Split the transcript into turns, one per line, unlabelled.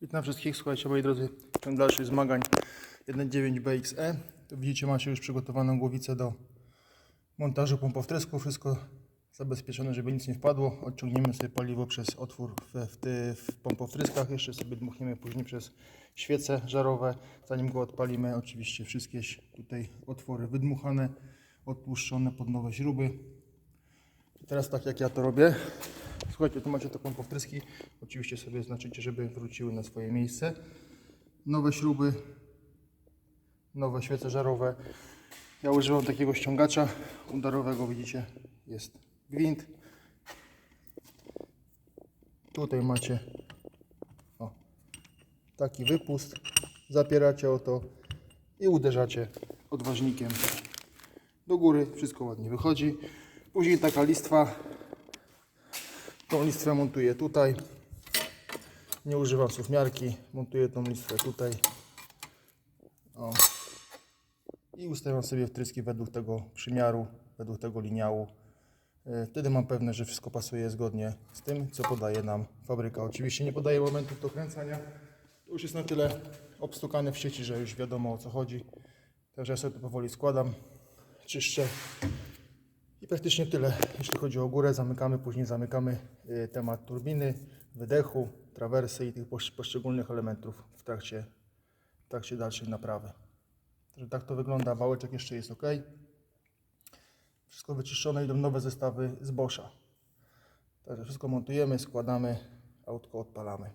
Witam wszystkich, słuchajcie moi drodzy, ciąg dalszych zmagań 1.9 BXE. Tu widzicie, macie już przygotowaną głowicę do montażu pompowtrysku. Wszystko zabezpieczone, żeby nic nie wpadło. Odciągniemy sobie paliwo przez otwór w, w, w pompowtryskach. Jeszcze sobie dmuchniemy później przez świece żarowe. Zanim go odpalimy, oczywiście wszystkie tutaj otwory wydmuchane, odtłuszczone pod nowe śruby. I teraz tak jak ja to robię. Słuchajcie, tu macie taką powtryski. Oczywiście sobie znaczycie, żeby wróciły na swoje miejsce. Nowe śruby, nowe świece żarowe. Ja używam takiego ściągacza udarowego, widzicie, jest gwint. Tutaj macie o, taki wypust. Zapieracie o to i uderzacie odważnikiem do góry. Wszystko ładnie wychodzi. Później taka listwa Tą listwę montuję tutaj. Nie używam suwmiarki. Montuję tą listwę tutaj. O. I ustawiam sobie wtryski według tego przymiaru, według tego liniału. E, Wtedy mam pewne, że wszystko pasuje zgodnie z tym, co podaje nam fabryka. Oczywiście nie podaje momentów do kręcania. To już jest na tyle obstukane w sieci, że już wiadomo o co chodzi. Także ja sobie to powoli składam, czyszczę. Praktycznie tyle, jeśli chodzi o górę. Zamykamy, później zamykamy y, temat turbiny, wydechu, trawersy i tych posz- poszczególnych elementów w trakcie, w trakcie dalszej naprawy. Także tak to wygląda. Wałeczek jeszcze jest ok. Wszystko wyczyszczone, idą nowe zestawy z Boscha. Także wszystko montujemy, składamy, autko odpalamy.